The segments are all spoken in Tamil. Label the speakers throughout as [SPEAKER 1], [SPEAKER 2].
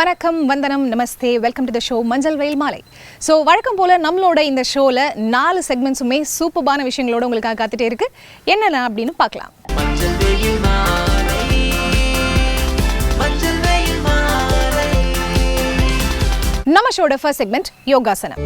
[SPEAKER 1] வணக்கம் வந்தனம் நமஸ்தே. Welcome to the show Manjal Veyil Maalai. So வழக்கம் போல் நம்மளோட இந்த ஷோவில் நாலு செக்மெண்ட்ஸுமே சூப்பர்பான விஷயங்களோட உங்களுக்காக காத்துட்டே இருக்கு. என்னென்ன அப்படின்னு பார்க்கலாம். நம்ம ஷோட ஃபர்ஸ்ட் செக்மெண்ட் யோகாசனம்.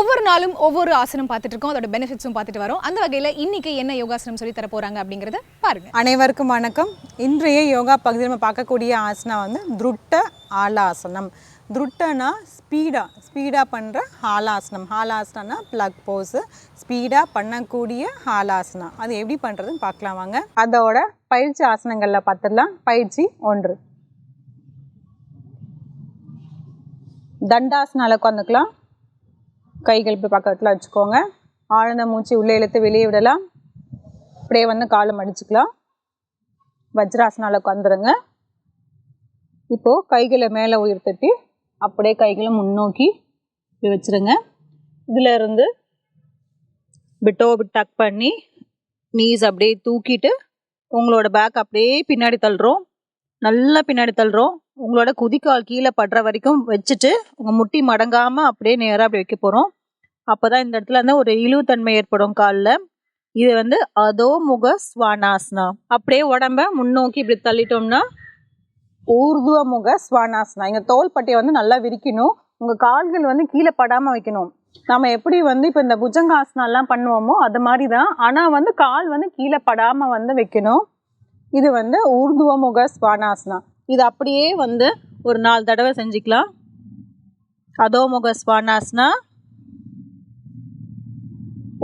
[SPEAKER 1] ஒவ்வொரு நாளும் ஒவ்வொரு ஆசனம் பார்த்துட்டு இருக்கோம். அதோட பெனிஃபிட்ஸும் பார்த்துட்டு வரோம். அந்த வகையில் இன்னைக்கு என்ன யோகாசனம் சொல்லி தர போறாங்க அப்படிங்கறத பாருங்க.
[SPEAKER 2] அனைவருக்கும் வணக்கம். இன்றைய யோகா பகுதியில் நம்ம பார்க்கக்கூடிய ஆசனா வந்து துருட்ட ஆலாசனம். துருட்டனா ஸ்பீடாக ஸ்பீடாக பண்ணுற ஹாலாசனம் ஹாலாசனம்னா ப்ளக் போஸு ஸ்பீடாக பண்ணக்கூடிய ஹாலாசனம் அது எப்படி பண்ணுறதுன்னு பார்க்கலாம் வாங்க. அதோட பயிற்சி ஆசனங்களில் பார்த்துடலாம். பயிற்சி ஒன்று. தண்டாசனால உட்காந்துக்கலாம் கைகள் இப்படி பக்கத்தில் வச்சுக்கோங்க. ஆழ்ந்த மூச்சு உள்ளே இழுத்து வெளியே விடலாம். அப்படியே வந்து காலை மடிச்சுக்கலாம். வஜ்ராசனால உட்காந்துருங்க இப்போது கைகளை மேலே உயர்த்தட்டி அப்படியே கைகளை முன்னோக்கி இப்படி வச்சுருங்க. இதில் இருந்து பிட்டோ டக் பண்ணி நீஸ் அப்படியே தூக்கிட்டு உங்களோட பேக் அப்படியே பின்னாடி தள்ளுறோம். நல்லா பின்னாடி தள்ளுறோம். உங்களோட குதிக்கால் கீழே படுற வரைக்கும் வச்சுட்டு உங்கள் முட்டி மடங்காமல் அப்படியே நேராக அப்படி வைக்க போகிறோம் அப்போ தான் இந்த இடத்துல வந்து ஒரு இழுவுத்தன்மை ஏற்படும் காலில். இது வந்து அதோ முக ஸ்வானாசனா. அப்படியே உடம்ப முன்னோக்கி இப்படி தள்ளிட்டோம்னா ஊர்துவ முக ஸ்வானாசனா. இங்கே தோள்பட்டையை வந்து நல்லா விரிக்கணும். உங்கள் கால்கள் வந்து கீழே படாமல் வைக்கணும். நம்ம எப்படி வந்து இப்போ இந்த புஜங்காசனம்லாம் பண்ணுவோமோ அது மாதிரி தான் ஆனால் வந்து கால் வந்து கீழே படாமல் வந்து வைக்கணும். இது வந்து ஊர்துவ முக ஸ்வானாசனா. இது அப்படியே வந்து ஒரு நாலு தடவை செஞ்சுக்கலாம். அதோமுக ஸ்வானாசனா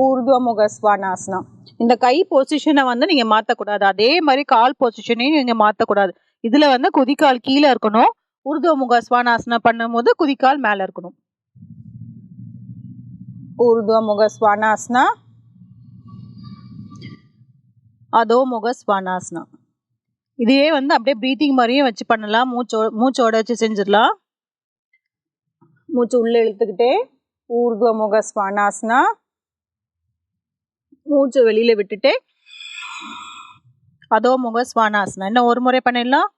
[SPEAKER 2] ஊர்துவமுக ஸ்வானாசனா இந்த கை பொசிஷனை வந்து நீங்கள் மாற்றக்கூடாது அதே மாதிரி கால் பொசிஷனையும் நீங்கள் மாற்றக்கூடாது இதில் வந்து குதிக்கால் கீழே இருக்கணும். ஊர்துவமுக ஸ்வானாசனம் பண்ணும்போது குதிக்கால் மேலே இருக்கணும். ஊர்துவமுக ஸ்வானாசனா அதோமுக ஸ்வானாசனா இதையே வந்து அப்படியே ப்ரீத்திங் மாதிரியும் வச்சு பண்ணலாம். மூச்சோ மூச்சோட வச்சு செஞ்சிடலாம். மூச்சு உள்ளே இழுத்துக்கிட்டே ஊர்துவமுக ஸ்வானாசனா மூச்சு வெளியில் விட்டுட்டு அதோ முக ஸ்வானாசனா இன்னும் ஒரு முறை பண்ணிடலாம்?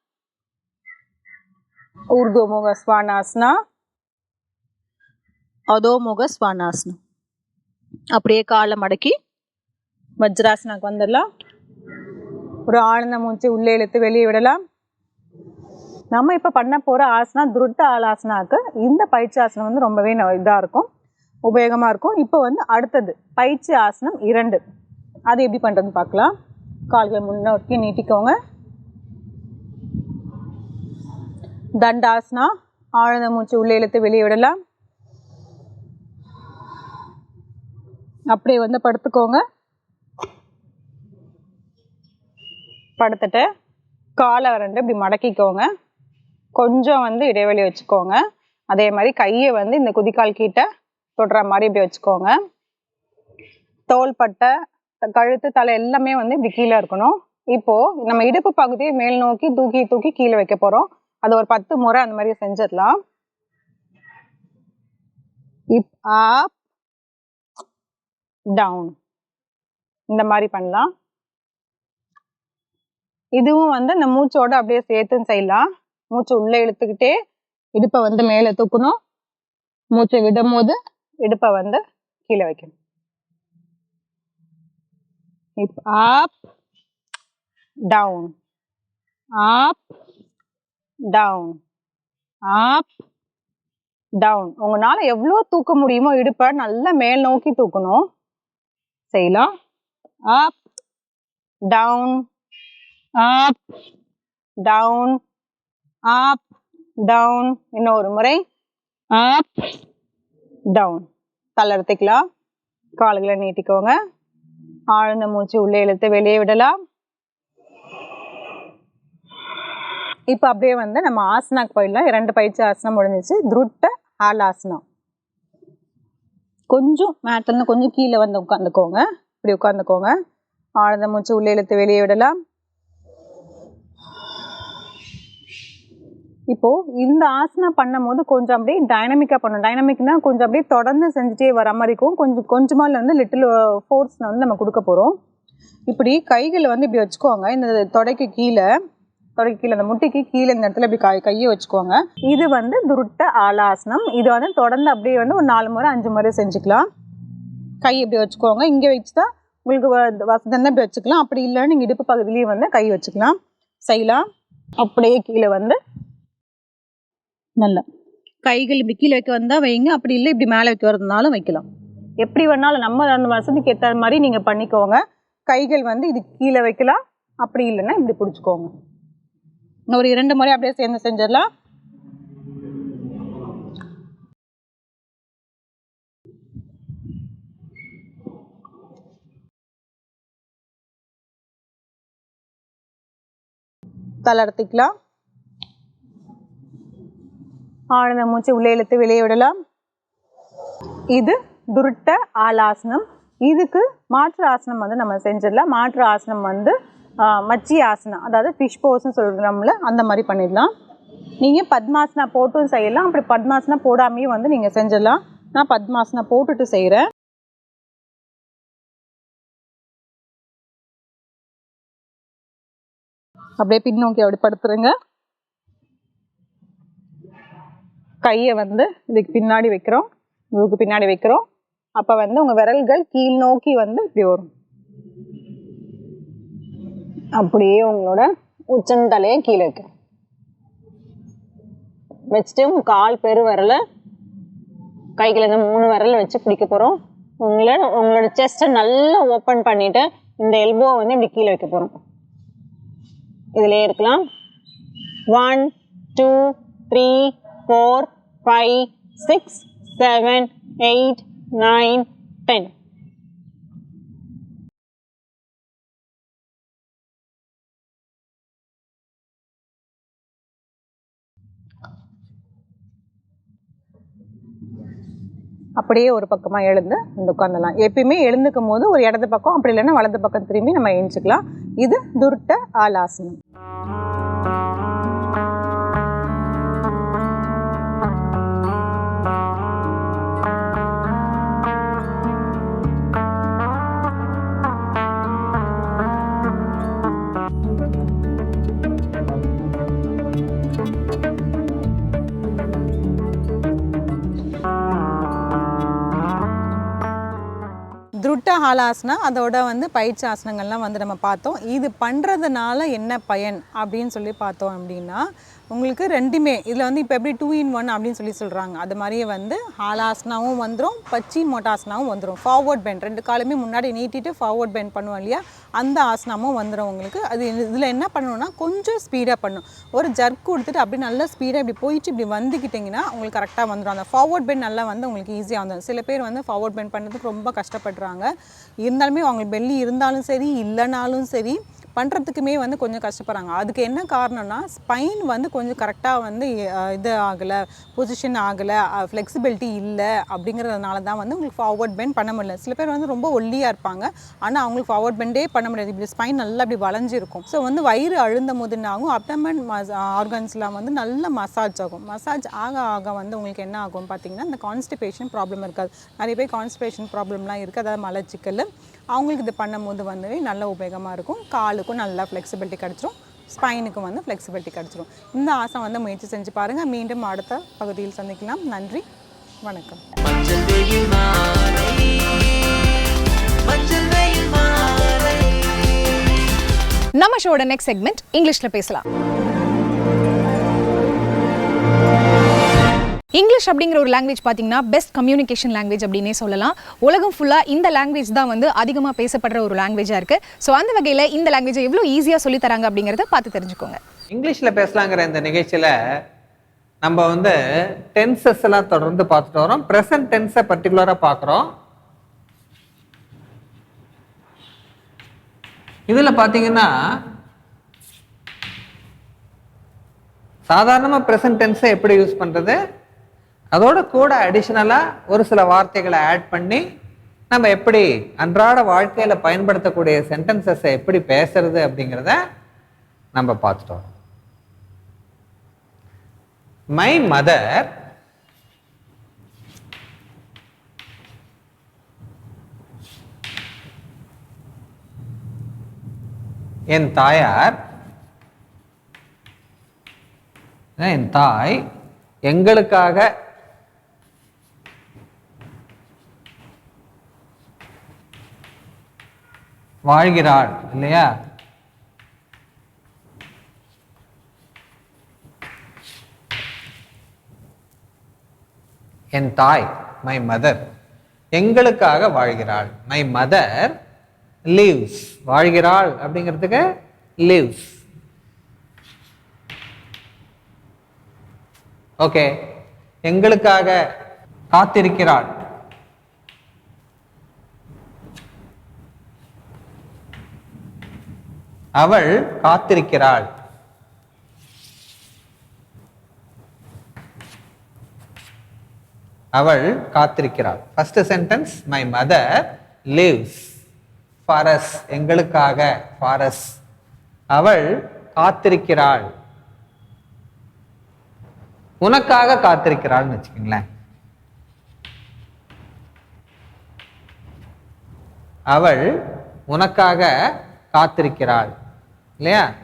[SPEAKER 2] ஊர்துவ முக ஸ்வானாசனா அதோ முக ஸ்வானாசனம் அப்படியே காலை மடக்கி வஜ்ராசனாக்கு வந்துடலாம். ஒரு ஆழ்ந்த மூச்சு உள்ளே இழுத்து வெளியே விடலாம். நம்ம இப்போ பண்ண போகிற ஆசனா துருட்ட ஆலாசனாக்கு இந்த பயிற்சி ஆசனம் வந்து ரொம்பவே இதாக இருக்கும். உபயோகமாக இருக்கும். இப்போ வந்து அடுத்தது பயிற்சி ஆசனம் இரண்டு. அது எப்படி பண்ணுறதுன்னு பார்க்கலாம் கால்களை முன்னோக்கி நீட்டிக்கோங்க. தண்டாசனா ஆழ்ந்த மூச்சு உள்ளே இழுத்து வெளியே விடலாம். அப்படியே வந்து படுத்துக்கோங்க. படுத்துட்டு காலை ரெண்டு இப்படி மடக்கிக்கோங்க. கொஞ்சம் வந்து இடைவெளி வச்சுக்கோங்க. அதே மாதிரி கையை வந்து இந்த குதிக்கால் கிட்ட தொடுற மாதிரி இப்படி வச்சுக்கோங்க. தோள்பட்டை கழுத்து தலை எல்லாமே வந்து இப்படி கீழே இருக்கணும். இப்போ நம்ம இடுப்பு பகுதியை மேல் நோக்கி தூக்கி தூக்கி கீழே வைக்க போறோம். அது ஒரு பத்து முறை அந்த மாதிரி செஞ்சிடலாம். இப் அப் டவுன். இந்த மாதிரி பண்ணலாம். இதுவும் வந்து இந்த மூச்சோட அப்படியே சேர்த்தும் செய்யலாம். மூச்சு உள்ளே இழுத்துக்கிட்டே இடுப்பை வந்து மேலே தூக்கணும். மூச்சை விடும் போது இடுப்பை வந்து கீழே வைக்கணும். இப் up down up down up down உங்களால் எவ்வளோ தூக்க முடியுமோ இடுப்பை நல்லா மேல் நோக்கி தூக்கணும். செய்யலாம். Up down up down up down இன்னும் ஒரு முறை. அப் டவுன் தளர்த்திக்கலாம் கால்களை நீட்டிக்கோங்க. ஆழ்ந்த மூச்சு உள்ளே இழுத்து வெளியே விடலாம். இப்போ அப்படியே வந்து நம்ம ஆசனாக்கு போயிடலாம். இரண்டு பயிற்சி ஆசனம் முடிஞ்சிச்சு. துருட்ட ஆலாசனம் கொஞ்சம் மேட்ல கொஞ்சம் கீழே வந்து உட்காந்துக்கோங்க இப்படி உட்காந்துக்கோங்க ஆழ்ந்த மூச்சு உள்ளே இழுத்து வெளியே விடலாம். இப்போ இந்த ஆசனா பண்ணும்போது கொஞ்சம் அப்படியே டைனமிக்காக பண்ணணும். டைனமிக்னா கொஞ்சம் அப்படியே தொடர்ந்து செஞ்சுட்டே வர மாதிரி இருக்கும். கொஞ்சம் கொஞ்சமாக வந்து uh, லிட்டில் ஃபோர்ஸ் வந்து நம்ம கொடுக்க போகிறோம் இப்படி கைகளை வந்து இப்படி வச்சுக்கோங்க. இந்த தொடைக்கு கீழே தொடைக்கு கீழே அந்த முட்டிக்கு கீழே இந்த இடத்துல இப்படி கை கையை வச்சுக்கோங்க. இது வந்து துருட்ட ஆலாசனம். இது வந்து தொடர்ந்து அப்படியே வந்து ஒரு நாலு முறை அஞ்சு முறை செஞ்சுக்கலாம். கை இப்படி வச்சுக்கோங்க. இங்கே வச்சு தான் உங்களுக்கு வ- இப்படி வச்சுக்கலாம். அப்படி இல்லைன்னு நீங்கள் இடுப்பு பகுதியிலேயே வந்து கை வச்சுக்கலாம். செய்யலாம். அப்படியே கீழே வந்து நல்லா. கைகள் இப்படி கீழே வைக்க வந்தால் வைங்க. அப்படி இல்லை இப்படி மேலே வைக்க வரதுனாலும் வைக்கலாம். எப்படி வேணாலும் நம்ம அந்த வசதிக்கு ஏற்ற மாதிரி நீங்கள் பண்ணிக்கோங்க. கைகள் வந்து இது கீழே வைக்கலாம். அப்படி இல்லைன்னா இப்படி பிடிச்சிக்கோங்க. இன்னும் ஒரு இரண்டு முறை அப்படியே சேர்ந்து செஞ்சிடலாம். தளர்த்திக்கலாம் ஆழ்ந்த மூச்சு உள்ளே இழுத்து வெளியே விடலாம். இது துருட்ட ஆலாசனம். இதுக்கு மாற்று ஆசனம் வந்து நம்ம செஞ்சிடலாம். மாற்று ஆசனம் வந்து மச்சி ஆசனம். அதாவது ஃபிஷ் போஸ்ன்னு சொல்கிறோம்ல அந்த மாதிரி பண்ணிடலாம். நீங்கள் பத்மாசனா போட்டும் செய்யலாம். அப்படி பத்மாசனா போடாமையும் வந்து நீங்கள் செஞ்சிடலாம். நான் பத்மாசனா போட்டுட்டு செய்கிறேன் அப்படியே பின்னோக்கி அப்படி படுத்துருங்க. கையை வந்து இதுக்கு பின்னாடி வைக்கிறோம். இதுக்கு பின்னாடி வைக்கிறோம். அப்போ வந்து உங்கள் விரல்கள் கீழ் நோக்கி வந்து இப்படி வரும். அப்படியே உங்களோட உச்சந்தலையை கீழே வைக்கிறோம் வச்சுட்டு உங்கள் கால் பெரு விரல கைகளை இந்த மூணு விரல வச்சு பிடிக்க போகிறோம் உங்களோட உங்களோட செஸ்ட்டை நல்லா ஓப்பன் பண்ணிவிட்டு இந்த எல்போவை வந்து இப்படி கீழே வைக்க போகிறோம் இதிலே இருக்கலாம். One two three four five six seven eight nine ten அப்படியே ஒரு பக்கமாக எழுந்து இந்த உட்காந்துலாம் எப்பயுமே எழுந்துக்கும் போது ஒரு இடது பக்கம் அப்படி இல்லைன்னா வலது பக்கம் திரும்பி நம்ம எழுந்துக்கலாம். இது துர்ட்ட ஆலாசனம். கபாலாசனா அதோட வந்து பயிற்சி ஆசனங்கள்லாம் வந்து நம்ம பார்த்தோம். இது பண்ணுறதுனால என்ன பயன் அப்படின்னு சொல்லி பார்த்தோம் அப்படின்னா உங்களுக்கு ரெண்டுமே. இதில் வந்து இப்போ எப்படி டூ இன் ஒன் அப்படின்னு சொல்லி சொல்கிறாங்க அது மாதிரியே வந்து ஹாலாசனாவும் வந்துடும் பச்சி மோட்டாசனாவும் வந்துடும் ஃபார்வர்ட் பெண்ட் ரெண்டு காலுமே முன்னாடி நீட்டிட்டு ஃபார்வர்ட் பெண்ட் பண்ணுவோம் இல்லையா? அந்த ஆசனமும் வந்துடும் உங்களுக்கு. அது இதில் என்ன பண்ணணும்னா கொஞ்சம் ஸ்பீடாக பண்ணும். ஒரு ஜர்க் கொடுத்துட்டு அப்படி நல்லா ஸ்பீடாக இப்படி போயிட்டு இப்படி வந்துக்கிட்டிங்கன்னா உங்களுக்கு கரெக்டாக வந்துடும் அந்த ஃபார்வர்ட் பெண்ட் நல்லா வந்து உங்களுக்கு ஈஸியாக வந்துடும் சில பேர் வந்து ஃபார்வர்ட் பெண்ட் பண்ணுறதுக்கு ரொம்ப கஷ்டப்படுறாங்க. இருந்தாலுமே அவங்களுக்கு பெல்லி இருந்தாலும் சரி இல்லைனாலும் சரி பண்ணுறதுக்குமே வந்து கொஞ்சம் கஷ்டப்படுறாங்க. அதுக்கு என்ன காரணம்னா ஸ்பைன் வந்து கொஞ்சம் கரெக்டாக வந்து இது ஆகலை பொசிஷன் ஆகலை ஃப்ளெக்சிபிலிட்டி இல்லை அப்படிங்கிறதுனால தான் வந்து உங்களுக்கு ஃபார்வர்ட் பெண்ட் பண்ண முடியல. சில பேர் வந்து ரொம்ப ஒல்லியாக இருப்பாங்க. ஆனால் அவங்களுக்கு ஃபார்வர்ட் பெண்டே பண்ண முடியாது. இப்படி ஸ்பைன் நல்லா இப்படி வளைஞ்சிருக்கும். ஸோ வந்து வயிறு அழுந்தும் போது என்ன ஆகும் அப்டமன் ஆர்கன்ஸ்லாம் வந்து நல்ல மசாஜ் ஆகும். மசாஜ் ஆக ஆக வந்து உங்களுக்கு என்ன ஆகும்? பார்த்தீங்கன்னா இந்த கான்ஸ்டிபேஷன் ப்ராப்ளம் இருக்காது. நிறைய பேர் கான்ஸ்டிபேஷன் ப்ராப்ளம்லாம் இருக்குது அதாவது மலச்சிக்கல். அவங்களுக்கு இது பண்ணும்போது வந்து நல்ல உபயோகமாக இருக்கும். காலுக்கும் நல்லா ஃப்ளெக்சிபிலிட்டி கிடச்சிரும். ஸ்பைனுக்கும் வந்து ஃப்ளெக்சிபிலிட்டி கிடச்சிரும். இந்த ஆசை வந்து முயற்சி செஞ்சு பாருங்கள் மீண்டும் அடுத்த பகுதியில் சந்திக்கலாம். நன்றி. வணக்கம்.
[SPEAKER 1] நம்ம ஷோட நெக்ஸ்ட் செக்மெண்ட் இங்கிலீஷ்ல பேசலாம். இங்கிலீஷ் அப்படிங்கிற ஒரு லாங்குவேஜ் பார்த்தீங்கன்னா பெஸ்ட் கம்யூனிகேஷன் லாங்குவேஜ் அப்படின்னே சொல்லலாம். உலகம் ஃபுல்லாக இந்த லாங்குவேஜ் தான் வந்து அதிகமாக பேசப்படுற ஒரு லாங்குவேஜாக இருக்குது ஸோ அந்த வகையில் இந்த லாங்குவேஜை எவ்வளோ ஈஸியாக சொல்லி தராங்க அப்படிங்கிறத பார்த்து தெரிஞ்சுக்கோங்க.
[SPEAKER 3] இங்கிலீஷில் பேசலாங்கிற இந்த நிகழ்ச்சியில் நம்ம வந்து டென்சஸ் எல்லாம் தொடர்ந்து பார்த்துட்டு வரோம். ப்ரெசன்ட் டென்ஸை பர்டிகுலராக பார்க்குறோம். இதில் பார்த்தீங்கன்னா சாதாரணமாக ப்ரெசன்ட் டென்ஸை எப்படி யூஸ் பண்ணுறது அதோட கூட அடிஷ்னலாக ஒரு சில வார்த்தைகளை ஆட் பண்ணி நம்ம எப்படி அன்றாட வாழ்க்கையில் பயன்படுத்தக்கூடிய சென்டென்சஸை எப்படி பேசுறது அப்படிங்கிறத நம்ம பார்த்துட்டோம் மை மதர் என் தாயார் என் தாய் எங்களுக்காக வாழ்கிறாள் இல்லையா? என் தாய் மை மதர் எங்களுக்காக வாழ்கிறாள். மை மதர் லீவ்ஸ் வாழ்கிறாள் அப்படிங்கிறதுக்கு லீவ்ஸ் ஓகே எங்களுக்காக காத்திருக்கிறாள். அவள் காத்திருக்கிறாள். அவள் காத்திருக்கிறாள். First sentence my mother lives for us எங்களுக்காக ஃபாரஸ் அவள் காத்திருக்கிறாள். உனக்காக காத்திருக்கிறாள்னு வச்சுக்கோங்களேன். அவள் உனக்காக காத்திருக்கிறாள். இல்லையா?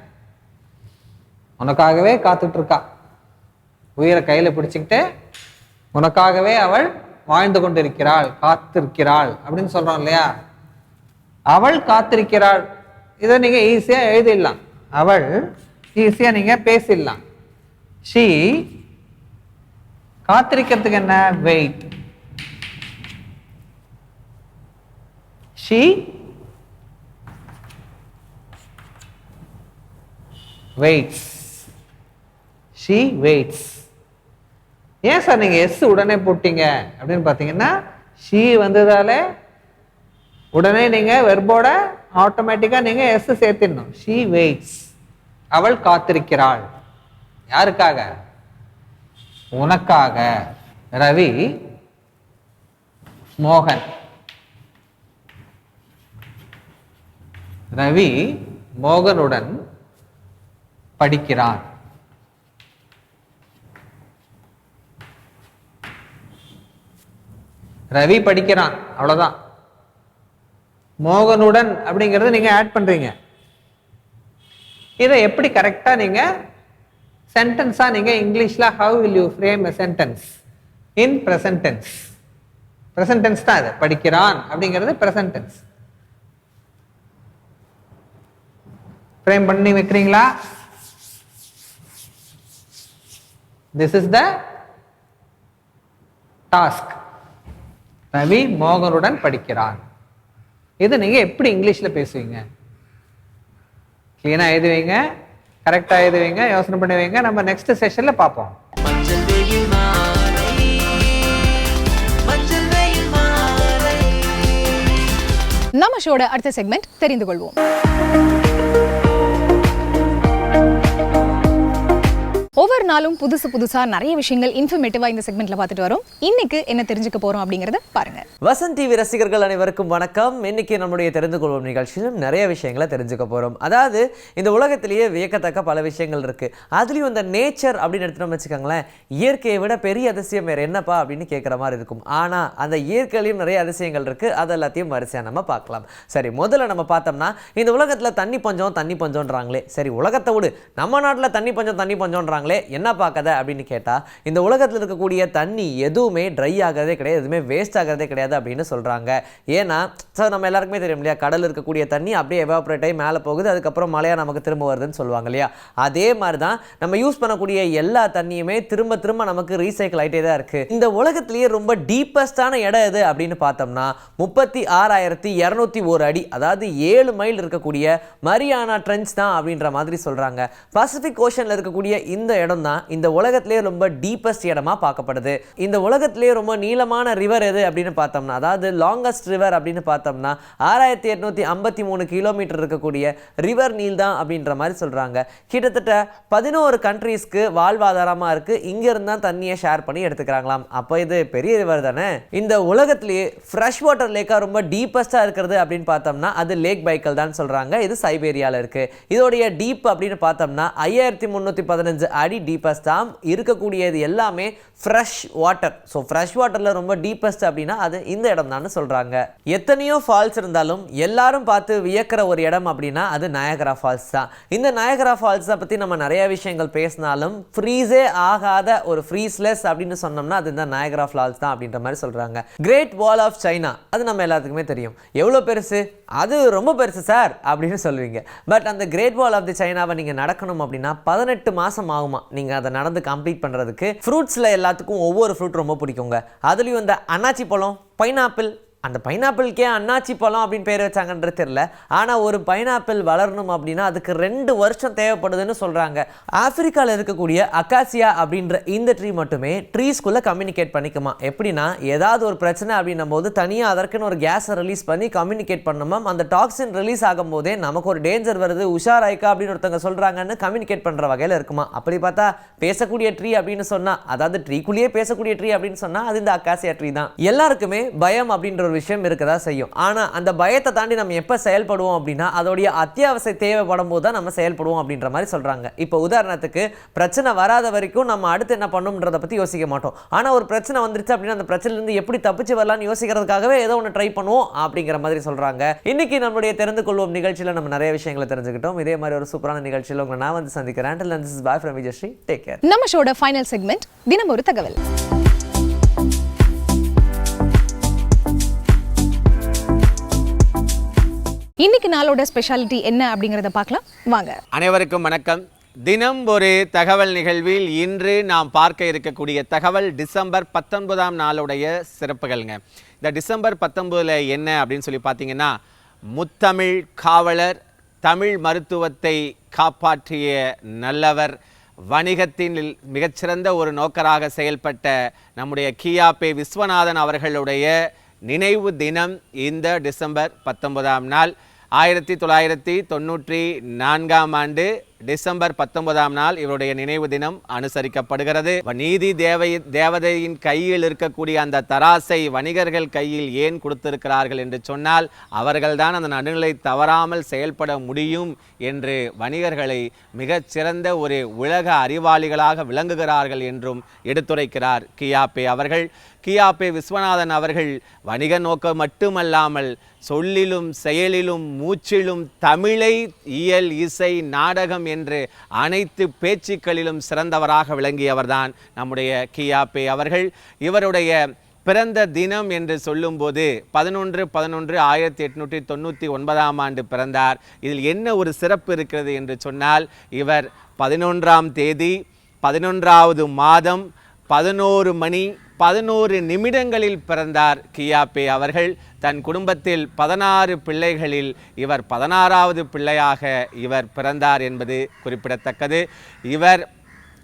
[SPEAKER 3] உனக்காகவே காத்துட்டு இருக்கா உயிரை கையில பிடிச்சுக்கிட்டு உனக்காகவே அவள் வாழ்ந்து கொண்டிருக்கிறாள் காத்திருக்கிறாள் அப்படின்னு சொல்றோம் இல்லையா? அவள் காத்திருக்கிறாள். இதை நீங்க ஈஸியா எழுதிடலாம். அவள் ஈஸியா நீங்க பேசிடலாம். ஷீ காத்திருக்கிறதுக்கு என்ன? Wait she waits she waits ஏன் சார் நீங்கள் எஸ் உடனே போட்டீங்க? அப்படின்னு பார்த்தீங்கன்னா ஷீ வந்ததாலே உடனே நீங்கள் வெர்போட ஆட்டோமேட்டிக்காக நீங்கள் எஸ் சேர்த்திடணும். ஷீ வெயிட்ஸ் அவள் காத்திருக்கிறாள். யாருக்காக? உனக்காக. ரவி மோகன். ரவி மோகனுடன் படிக்கிறான் ரவி படிக்கிறான் அவ்வளவுதான். மோகனுடன் அப்படிங்கறத நீங்க ஆட் பண்றீங்க. இதை எப்படி கரெக்டா நீங்க சென்டென்ஸா நீங்க இங்கிலீஷ்ல how will you frame a sentence in present tense தான் அது படிக்கிறான் அப்படிங்கிறது பிரசன்ட் ஃப்ரேம் பண்ணி வைக்கிறீங்களா? This is the task Ravi மோகனுடன் படிக்கிறான் இது நீங்க எப்படி இங்கிலீஷ்ல பேசுவீங்க? கிளீனா எழுதுவீங்க கரெக்டா எழுதுவீங்க யோசனை பண்ணுவீங்க நம்ம நெக்ஸ்ட் செஷன்ல பார்ப்போம்.
[SPEAKER 1] நம்ம ஷோட அடுத்த செக்மெண்ட் தெரிந்து கொள்வோம். ஒவ்வொரு நாளும் புதுசு புதுசா நிறைய விஷயங்கள் இன்ஃபர்மேட்டிவா இந்த செக்மெண்ட்ல பார்த்துட்டு வரோம். இன்னைக்கு என்ன தெரிஞ்சுக்க போறோம் அப்படிங்கறத பாருங்க.
[SPEAKER 4] வசந்த் டிவி ரசிகர்கள் அனைவருக்கும் வணக்கம். இன்னைக்கு நம்முடைய தெரிந்து கொள்வோம் நிகழ்ச்சியிலும் நிறைய விஷயங்களை தெரிஞ்சுக்க போறோம். அதாவது இந்த உலகத்திலேயே வியக்கத்தக்க பல விஷயங்கள் இருக்கு. அதுலயும் இந்த நேச்சர் அப்படின்னு எடுத்துட்டோம்னு வச்சுக்கோங்களேன் இயற்கையை விட பெரிய அதிசயம் வேற என்னப்பா அப்படின்னு கேட்குற மாதிரி இருக்கும். ஆனா அந்த இயற்கையிலையும் நிறைய அதிசயங்கள் இருக்கு. அது எல்லாத்தையும் வரிசையா நம்ம பார்க்கலாம். சரி முதல்ல நம்ம பார்த்தோம்னா இந்த உலகத்துல தண்ணி பஞ்சம் தண்ணி பஞ்சம்ன்றாங்களே. சரி உலகத்தை விடு. நம்ம நாட்டில் தண்ணி பஞ்சம் தண்ணி பஞ்சம்ன்றாங்களே. என்ன பார்க்கத அப்படின்னு கேட்டால் இந்த உலகத்தில் இருக்கக்கூடிய தண்ணி எதுவுமே ட்ரை ஆகிறதே கிடையாது எதுவுமே வேஸ்ட் ஆகிறதே கிடையாது அப்படின்னு சொல்கிறாங்க ஏன்னா சார் நம்ம எல்லாருக்குமே தெரியும் இல்லையா? கடல் இருக்கக்கூடிய தண்ணி அப்படியே எவாப்ரேட் ஆகி மேலே போகுது அதுக்கப்புறம் மழையாக நமக்கு திரும்ப வருதுன்னு சொல்லுவாங்க இல்லையா? அதே மாதிரி தான் நம்ம யூஸ் பண்ணக்கூடிய எல்லா தண்ணியுமே திரும்ப திரும்ப நமக்கு ரீசைக்கிள் ஆகிட்டே தான் இருக்குது இந்த உலகத்திலேயே ரொம்ப டீப்பஸ்டான இடம் எது அப்படின்னு பார்த்தோம்னா முப்பத்தி ஆறாயிரத்தி இரநூத்தி ஒரு அடி அதாவது ஏழு மைல் இருக்கக்கூடிய மரியானா ட்ரென்ச் தான் அப்படின்ற மாதிரி சொல்கிறாங்க பசிபிக் ஓஷனில் இருக்கக்கூடிய இந்த இடம் தான் இந்த உலகத்திலேயே ரொம்ப டீப்பஸ்ட் இடமா பார்க்கப்படுது. இந்த உலகத்திலேயே ரொம்ப நீளமான ரிவர் எது அப்படின்னு பார்த்தோம்னா அதாவது லாங்கஸ்ட் ரிவர் அப்படின்னு பார்த்தோம்னா ஆறாயிரத்தி எட்நூத்தி ஐம்பத்தி மூணு கிலோமீட்டர் இருக்கக்கூடிய ரிவர் நீல் தான் அப்படின்ற மாதிரி சொல்றாங்க. கிட்டத்தட்ட பதினோரு கண்ட்ரீஸ்க்கு வாழ்வாதாரமா இருக்கு. இங்கேருந்து தான் தண்ணியை ஷேர் பண்ணி எடுத்துக்கிறாங்களாம். அப்போ இது பெரிய ரிவர் தானே? இந்த உலகத்திலேயே ஃப்ரெஷ் வாட்டர் லேக்கா ரொம்ப டீப்பஸ்டா இருக்கிறது அப்படின்னு பார்த்தோம்னா அது லேக் பைக்கல் தான் சொல்றாங்க. இது சைபேரியால இருக்கு. இதோடைய டீப் அப்படின்னு பார்த்தோம்னா ஐயாயிரத்தி முந்நூற்றி பதினஞ்சு அடி டீப் டீப்பஸ்டாக இருக்கக்கூடியது எல்லாமே ஃப்ரெஷ் வாட்டர் ஸோ ஃப்ரெஷ் வாட்டரில் ரொம்ப டீப்பஸ்ட் அப்படின்னா அது இந்த இடம் தான் சொல்கிறாங்க எத்தனையோ ஃபால்ஸ் இருந்தாலும் எல்லாரும் பார்த்து வியக்கிற ஒரு இடம் அப்படின்னா அது நயகரா ஃபால்ஸ் தான். இந்த நயகரா ஃபால்ஸை பற்றி நம்ம நிறைய விஷயங்கள் பேசினாலும் ஃப்ரீஸே ஆகாத ஒரு ஃப்ரீஸ்லெஸ் அப்படின்னு சொன்னோம்னா அது இந்த நயகரா ஃபால்ஸ் தான் அப்படின்ற மாதிரி சொல்கிறாங்க கிரேட் வால் ஆஃப் சைனா அது நம்ம எல்லாத்துக்குமே தெரியும். எவ்வளோ பெருசு? அது ரொம்ப பெருசு சார் அப்படின்னு சொல்லுவீங்க. பட் அந்த கிரேட் வால் ஆஃப் தி சைனாவை நீங்கள் நடக்கணும் அப்படின்னா பதினெட்டு மாதம் ஆகுமா? நீங்கள் அதை நடந்து கம்ப்ளீட் பண்ணுறதுக்கு ஃப்ரூட்ஸில் எல்லாத்துக்கும் ஒவ்வொரு ஃப்ரூட் ரொம்ப பிடிக்குங்க. அதுலேயும் இந்த அன்னாச்சி பழம் பைனாப்பிள் அந்த பைனாப்பிள்க்கே அன்னாச்சி பழம் அப்படின்னு பேர் வச்சாங்கன்றது தெரில ஆனால் ஒரு பைனாப்பிள் வளரணும் அப்படின்னா அதுக்கு ரெண்டு வருஷம் தேவைப்படுதுன்னு சொல்கிறாங்க ஆப்பிரிக்காவில் இருக்கக்கூடிய அக்காசியா அப்படின்ற இந்த ட்ரீ மட்டுமே ட்ரீஸ்குள்ளே கம்யூனிகேட் பண்ணிக்குமா? எப்படின்னா ஏதாவது ஒரு பிரச்சனை அப்படின்னும் போது தனியாக அதற்குன்னு ஒரு கேஸை ரிலீஸ் பண்ணி கம்யூனிகேட் பண்ணணுமா அந்த டாக்ஸின் ரிலீஸ் ஆகும்போதே நமக்கு ஒரு டேஞ்சர் வருது உஷாராய்க்கா அப்படின்னு ஒருத்தவங்க சொல்கிறாங்கன்னு கம்யூனிகேட் பண்ணுற வகையில் இருக்குமா? அப்படி பார்த்தா பேசக்கூடிய ட்ரீ அப்படின்னு சொன்னால் அதாவது ட்ரீக்குள்ளேயே பேசக்கூடிய ட்ரீ அப்படின்னு சொன்னால் அது இந்த அக்காசியா ட்ரீ தான். எல்லாருக்குமே பயம் அப்படின்ற விஷயம் இருக்கதா செய்யும். ஆனால் அந்த பயத்தை தாண்டி நம்ம எப்போ செயல்படுவோம் அப்படின்னா அதோடைய அத்தியாவசிய தேவைப்படும் போது தான் நம்ம செயல்படுவோம் அப்படின்ற மாதிரி சொல்கிறாங்க இப்போ உதாரணத்துக்கு பிரச்சனை வராத வரைக்கும் நம்ம அடுத்து என்ன பண்ணும்ன்றதை பற்றி யோசிக்க மாட்டோம். ஆனால் ஒரு பிரச்சனை வந்துருச்சு அப்படின்னா அந்த பிரச்சனையிலேருந்து எப்படி தப்பிச்சு வரலாம்னு யோசிக்கிறதுக்காகவே ஏதோ ஒன்று ட்ரை பண்ணுவோம் அப்படிங்கிற மாதிரி சொல்கிறாங்க இன்னைக்கு நம்மளுடைய தெரிந்து கொள்வோம் நிகழ்ச்சியில் நம்ம நிறைய விஷயங்களை தெரிஞ்சுக்கிட்டோம். இதே மாதிரி ஒரு சூப்பரான நிகழ்ச்சியில் உங்களை நான் வந்து சந்திக்கிறேன். Until then, Vijayasri take care
[SPEAKER 1] நம்ம ஷோட ஃபைனல் செக்மெண்ட் தினம் ஒரு தகவல். இன்னைக்கு நாளோட ஸ்பெஷாலிட்டி என்ன அப்படிங்கறத பார்க்கலாம். வாங்க.
[SPEAKER 5] அனைவருக்கும் வணக்கம். தினம் ஒரு தகவல் நிகழ்வில் இன்று நாம் பார்க்க இருக்கக்கூடிய தகவல் டிசம்பர் பத்தொன்பதாம் நாளுடைய சிறப்புகள்ங்க. இந்த டிசம்பர் பத்தொன்பதுல என்ன அப்படின்னு சொல்லி பார்த்தீங்கன்னா முத்தமிழ் காவலர் தமிழ் மருத்துவத்தை காப்பாற்றிய நல்லவர் வணிகத்தின் மிகச்சிறந்த ஒரு நோக்கராக செயல்பட்ட நம்முடைய கியாபே விஸ்வநாதன் அவர்களுடைய நினைவு தினம் இந்த டிசம்பர் பத்தொன்பதாம் நாள். ஆயிரத்தி தொள்ளாயிரத்தி தொண்ணூற்றி நான்காம் ஆண்டு டிசம்பர் பத்தொன்பதாம் நாள் இவருடைய நினைவு தினம் அனுசரிக்கப்படுகிறது. நீதி தேவை தேவதையின் கையில் இருக்கக்கூடிய அந்த தராசை வணிகர்கள் கையில் ஏன் கொடுத்திருக்கிறார்கள் என்று சொன்னால் அவர்கள்தான் அந்த நடுநிலை தவறாமல் செயல்பட முடியும் என்று வணிகர்களை மிகச்சிறந்த ஒரு உலக அறிவாளிகளாக விளங்குகிறார்கள் என்றும் எடுத்துரைக்கிறார் கியாபே அவர்கள். கியாபே விஸ்வநாதன் அவர்கள் வணிக நோக்கம் மட்டுமல்லாமல் சொல்லிலும் செயலிலும் மூச்சிலும் தமிழை இயல் இசை நாடகம் என்று அனைத்து பேச்சுக்களிலும் சிறந்தவராக விளங்கியவர்தான் நம்முடைய கியாபே அவர்கள். இவருடைய பிறந்த தினம் என்று சொல்லும்போது பதினொன்று பதினொன்று ஆயிரத்தி எட்நூற்றி தொண்ணூற்றி ஒன்பதாம் ஆண்டு பிறந்தார். இதில் என்ன ஒரு சிறப்பு இருக்கிறது என்று சொன்னால் இவர் பதினொன்றாம் தேதி பதினொன்றாவது மாதம் பதினோரு மணி பதினோரு நிமிடங்களில் பிறந்தார் கியாபே அவர்கள். தன் குடும்பத்தில் பதினாறு பிள்ளைகளில் இவர் பதினாறாவது பிள்ளையாக இவர் பிறந்தார் என்பது குறிப்பிடத்தக்கது. இவர்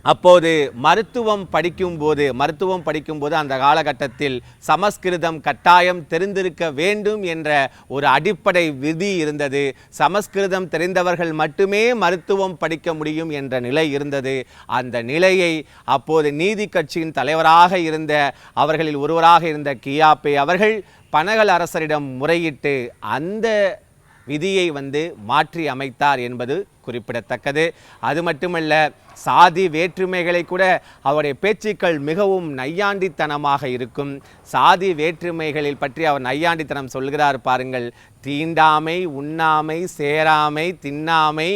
[SPEAKER 5] அப்போது மருத்துவம் படிக்கும்போது மருத்துவம் படிக்கும்போது அந்த காலகட்டத்தில் சமஸ்கிருதம் கட்டாயம் தெரிந்திருக்க வேண்டும் என்ற ஒரு அடிப்படை விதி இருந்தது. சமஸ்கிருதம் தெரிந்தவர்கள் மட்டுமே மருத்துவம் படிக்க முடியும் என்ற நிலை இருந்தது. அந்த நிலையை அப்போது நீதி கட்சியின் தலைவராக இருந்த அவர்களில் ஒருவராக இருந்த கியாப்பே அவர்கள் பனகல் அரசரிடம் முறையிட்டு அந்த விதியை வந்து மாற்றி அமைத்தார் என்பது குறிப்பிடத்தக்கது. அது மட்டுமல்ல சாதி வேற்றுமைகளை கூட அவருடைய பேச்சுக்கள் மிகவும் நையாண்டித்தனமாக இருக்கும். சாதி வேற்றுமைகளில் பற்றி அவர் நையாண்டித்தனம் சொல்கிறார் பாருங்கள். தீண்டாமை உண்ணாமை சேராமை தின்னாமை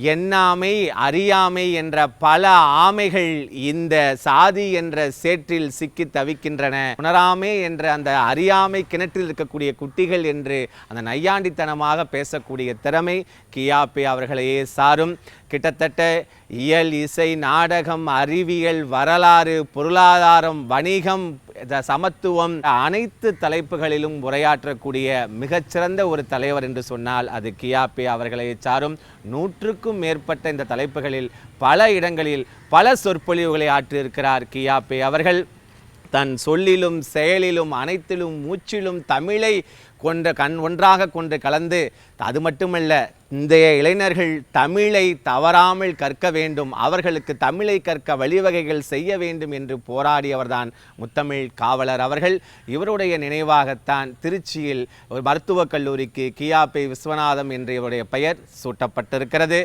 [SPEAKER 5] எண்ணாமை அறியாமை என்ற பல ஆமைகள் இந்த சாதி என்ற சேற்றில் சிக்கி தவிக்கின்றன. உணராமை என்ற அந்த அறியாமை கிணற்றில் இருக்கக்கூடிய குட்டிகள் என்று அந்த நையாண்டித்தனமாக பேசக்கூடிய திறமை கியாபே அவர்களையே சாரும். கிட்டத்தட்ட இயல் இசை நாடகம் அறிவியல் வரலாறு பொருளாதாரம் வணிகம் சமத்துவம் அனைத்து தலைப்புகளிலும் உரையாற்றக்கூடிய மிகச்சிறந்த ஒரு தலைவர் என்று சொன்னால் அது கியாபே அவர்களை சாரும். நூற்றுக்கும் மேற்பட்ட இந்த தலைப்புகளில் பல இடங்களில் பல சொற்பொழிவுகளை ஆற்றியிருக்கிறார் கியாபே அவர்கள். தன் சொல்லிலும் செயலிலும் அனைத்திலும் மூச்சிலும் தமிழை கொண்ட கண் ஒன்றாக கொண்டு கலந்து அது மட்டுமல்ல இன்றைய இளைஞர்கள் தமிழை தவறாமல் கற்க வேண்டும் அவர்களுக்கு தமிழை கற்க வழிவகைகள் செய்ய வேண்டும் என்று போராடியவர்தான் முத்தமிழ் காவலர் அவர்கள். இவருடைய நினைவாகத்தான் திருச்சியில் ஒரு மருத்துவக் கல்லூரிக்கு கியாபே விஸ்வநாதம் என்று இவருடைய பெயர் சூட்டப்பட்டிருக்கிறது.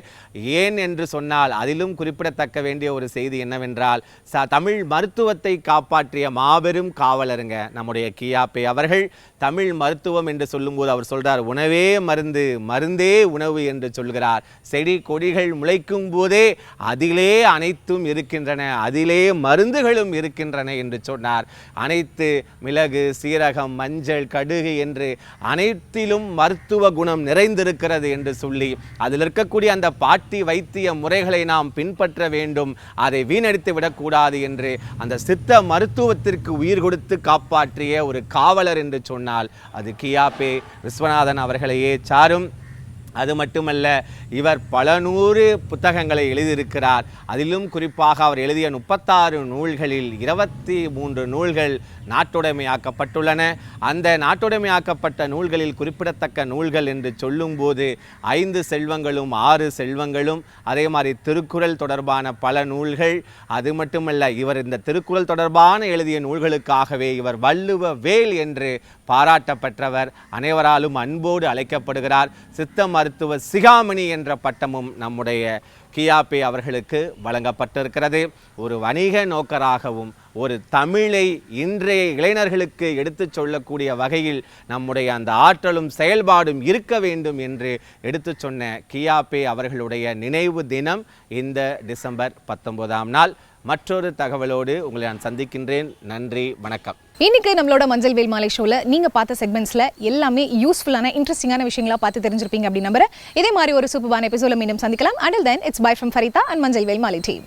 [SPEAKER 5] ஏன் என்று சொன்னால் அதிலும் குறிப்பிடத்தக்க வேண்டிய ஒரு செய்தி என்னவென்றால் ச தமிழ் மருத்துவத்தை காப்பாற்றிய மாபெரும் காவலருங்க நம்முடைய கியாபே அவர்கள். தமிழ் மருத்துவம் என்று சொல்லும்போது அவர் சொல்றார் உணவே மருந்து மருந்தே உணவு என்று சொல்கிறார். செடி கொடிகள் முளைக்கும் போதே அதிலே அனைத்தும் இருக்கின்றன அதிலே மருந்துகளும் இருக்கின்றன என்று சொன்னார். அனைத்து மிளகு சீரகம் மஞ்சள் கடுகு என்று அனைத்திலும் மருத்துவ குணம் நிறைந்திருக்கிறது என்று சொல்லி அதில் இருக்கக்கூடிய அந்த பாட்டி வைத்திய முறைகளை நாம் பின்பற்ற வேண்டும். அதை வீணடித்து விடக்கூடாது என்று அந்த சித்த மருத்துவத்திற்கு உயிர் கொடுத்து காப்பாற்றிய ஒரு காவலர் என்று சொன்னால் அது கியாபே விஸ்வநாதன் அவர்களையே. சாரும் அது மட்டுமல்ல இவர் பல நூறு புத்தகங்களை எழுதியிருக்கிறார். அதிலும் குறிப்பாக அவர் எழுதிய முப்பத்தாறு நூல்களில் இருபத்தி மூன்று நூல்கள் நாட்டுடைமையாக்கப்பட்டுள்ளன. அந்த நாட்டுடைமையாக்கப்பட்ட நூல்களில் குறிப்பிடத்தக்க நூல்கள் என்று சொல்லும்போது ஐந்து செல்வங்களும் ஆறு செல்வங்களும் அதே மாதிரி திருக்குறள் தொடர்பான பல நூல்கள் அது மட்டுமல்ல இவர் இந்த திருக்குறள் தொடர்பான எழுதிய நூல்களுக்காகவே இவர் வள்ளுவ வேல் என்று பாராட்டப்பெற்றவர். அனைவராலும் அன்போடு அழைக்கப்படுகிறார். சித்த மருத்துவ சிகாமணி என்ற பட்டமும் நம்முடைய கியாபி அவர்களுக்கு வழங்கப்பட்டிருக்கிறது. ஒரு வணிக நோக்கராகவும் ஒரு தமிழை இன்றைய இளைஞர்களுக்கு எடுத்துச் சொல்லக்கூடிய வகையில் நம்முடைய அந்த ஆற்றலும் செயல்பாடும் இருக்க வேண்டும் என்று எடுத்துச் சொன்ன கியாபே அவர்களுடைய நினைவு தினம் இந்த டிசம்பர் பத்தொன்பதாம் நாள். மற்றொரு தகவலோடு உங்களை நான் சந்திக்கின்றேன். நன்றி வணக்கம்.
[SPEAKER 1] இன்னைக்கு நம்மளோட மஞ்சள் வேல் மாலை ஷோவில் நீங்க பார்த்த செக்மெண்ட்ஸ்ல எல்லாமே யூஸ்ஃபுல்லான இன்ட்ரெஸ்டிங்கான விஷயங்களா பார்த்து தெரிஞ்சிருப்பீங்க அப்படின்னு நம்புறேன். இதே மாதிரி ஒரு சூப்பரான எபிசோட மீண்டும் சந்திக்கலாம். Until then it's bye from Farida and Manjal Vel Maalai team